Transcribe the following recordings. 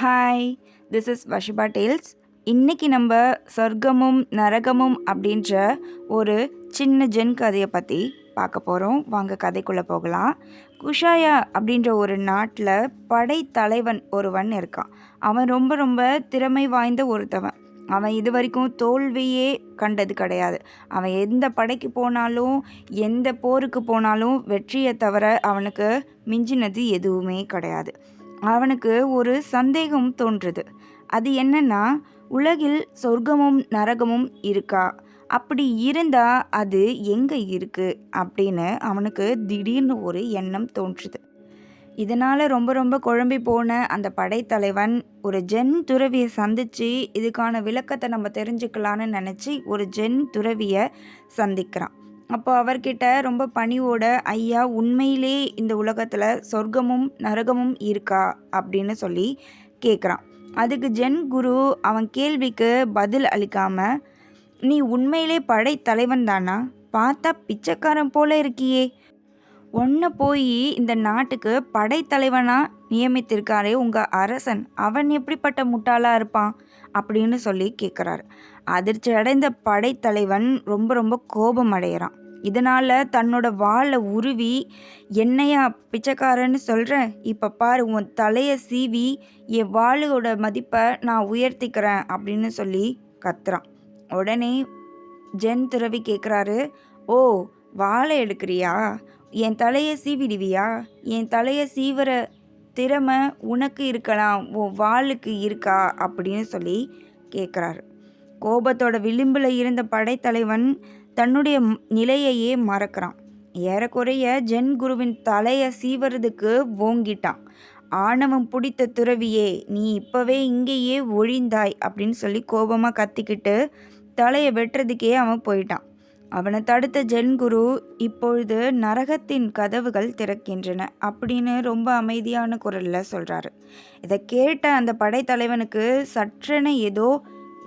Hi this is Vashiba tales இன்றைக்கி நம்ம சொர்க்கமும் நரகமும் அப்படின்ற ஒரு சின்ன ஜென் கதையை பற்றி பார்க்க போகிறோம் வாங்க கதைக்குள்ளே போகலாம். குஷாயா அப்படின்ற ஒரு நாட்டில் படைத்தலைவன் ஒருவன் இருக்கான். அவன் ரொம்ப ரொம்ப திறமை வாய்ந்த ஒருத்தவன். அவன் இது வரைக்கும் தோல்வியே கண்டது கிடையாது. அவன் எந்த படைக்கு போனாலும் எந்த போருக்கு போனாலும் வெற்றியை தவிர அவனுக்கு மிஞ்சினது எதுவுமே கிடையாது. அவனுக்கு ஒரு சந்தேகம் தோன்றுது. அது என்னன்னா உலகில் சொர்க்கமும் நரகமும் இருக்கா? அப்படி இருந்தால் அது எங்கே இருக்குது அப்படின்னு அவனுக்கு திடீர்னு ஒரு எண்ணம் தோன்றுது. இதனால் ரொம்ப ரொம்ப குழம்பி போன அந்த படைத்தலைவன் ஒரு ஜென் துறவியை சந்தித்து இதுக்கான விளக்கத்தை நம்ம தெரிஞ்சுக்கலான்னு நினச்சி ஒரு ஜென் துறவியை சந்திக்கிறான். அப்போ அவர்கிட்ட ரொம்ப பணிவோட ஐயா உண்மையிலே இந்த உலகத்தில் சொர்க்கமும் நரகமும் இருக்கா? அப்படின்னு சொல்லி கேட்குறான் அதுக்கு ஜென் குரு அவன் கேள்விக்கு பதில் அளிக்காம நீ உண்மையிலே படைத்தலைவன் தானா? பார்த்தா பிச்சைக்காரன் போல இருக்கியே. ஒன்று போய் இந்த நாட்டுக்கு படைத்தலைவனாக நியமித்திருக்காரே உங்கள் அரசன். அவன் எப்படிப்பட்ட முட்டாளாக இருப்பான்? அப்படின்னு சொல்லி கேட்குறாரு அதிர்ச்சி அடைந்த படைத்தலைவன் ரொம்ப ரொம்ப கோபம் அடைகிறான் இதனால் தன்னோட வாழை உருவி என்னையா பிச்சைக்காரன்னு சொல்கிறேன் இப்போ பாரு உன் தலையை சீவி என் வாளோட மதிப்பை நான் உயர்த்திக்கிறேன் அப்படின்னு சொல்லி கத்துறான். உடனே ஜென் துறவி கேட்குறாரு ஓ வாழை எடுக்கிறியா? என் தலையை சீவிடுவியா? என் தலையை சீவிற திறமை உனக்கு இருக்கலாம் உன் வாளுக்கு இருக்கா? அப்படின்னு சொல்லி கேட்குறாரு கோபத்தோட விளிம்பில் இருந்த படைத்தலைவன் தன்னுடைய நிலையையே மறக்கிறான். ஏறக்குறைய ஜென் குருவின் தலையை சீவறதுக்கு ஓங்கிட்டான். ஆணவம் பிடித்த துறவியே நீ இப்போவே இங்கேயே ஒழிந்தாய் அப்படின்னு சொல்லி கோபமாக கத்திக்கிட்டு தலையை வெட்டுறதுக்கே அவன் போயிட்டான். அவனை தடுத்த ஜென்குரு இப்பொழுது நரகத்தின் கதவுகள் திறக்கின்றன அப்படின்னு ரொம்ப அமைதியான குரலில் சொல்கிறாரு இதை கேட்ட அந்த படைத்தலைவனுக்கு சற்றென ஏதோ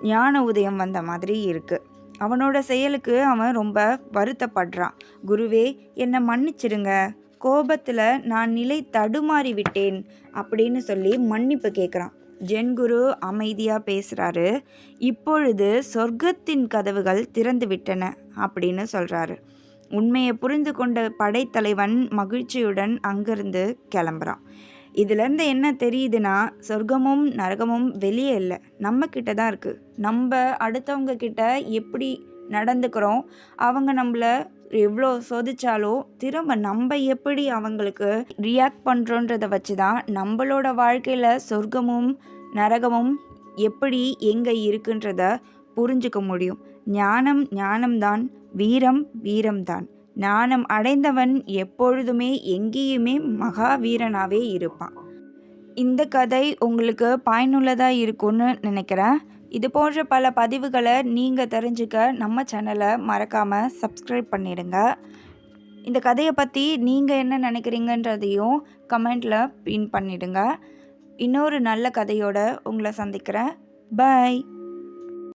ஞான உதயம் வந்த மாதிரி இருக்குது அவனோட செயலுக்கு அவன் ரொம்ப வருத்தப்படுறான். குருவே என்னை மன்னிச்சிடுங்க. கோபத்தில் நான் நிலை தடுமாறி விட்டேன் அப்படின்னு சொல்லி மன்னிப்பு கேட்குறான் ஜென்குரு அமைதியாக பேசுகிறாரு இப்பொழுது சொர்க்கத்தின் கதவுகள் திறந்து விட்டன அப்படின்னு சொல்கிறாரு உண்மையை புரிந்து கொண்ட படைத்தலைவன் மகிழ்ச்சியுடன் அங்கிருந்து கிளம்புறான். இதுலேருந்து என்ன தெரியுதுன்னா சொர்க்கமும் நரகமும் வெளியே இல்லை. நம்ம கிட்ட தான் இருக்குது நம்ம அடுத்தவங்க கிட்ட எப்படி நடந்துக்கிறோம் அவங்க நம்மளை எவ்வளோ சோதிச்சாலோ திரும்ப நம்ம எப்படி அவங்களுக்கு ரியாக்ட் பண்ணுறோன்றதை வச்சு தான் நம்மளோட வாழ்க்கையில் சொர்க்கமும் நரகமும் எப்படி எங்கே இருக்குன்றத புரிஞ்சுக்க முடியும். ஞானம் ஞானம்தான் வீரம் வீரம்தான். ஞானம் அடைந்தவன் எப்பொழுதுமே எங்கேயுமே மகாவீரனாகவே இருப்பான். இந்த கதை உங்களுக்கு பயனுள்ளதாக இருக்கும்னு நினைக்கிறேன். இது போன்ற பல பதிவுகளை நீங்கள் தெரிஞ்சுக்க நம்ம சேனலை மறக்காமல் சப்ஸ்கிரைப் பண்ணிடுங்க. இந்த கதையை பற்றி நீங்கள் என்ன நினைக்கிறீங்கன்றதையும் கமெண்டில் பின் பண்ணிடுங்க. இன்னொரு நல்ல கதையோடு உங்களை சந்திக்கிறேன். பாய்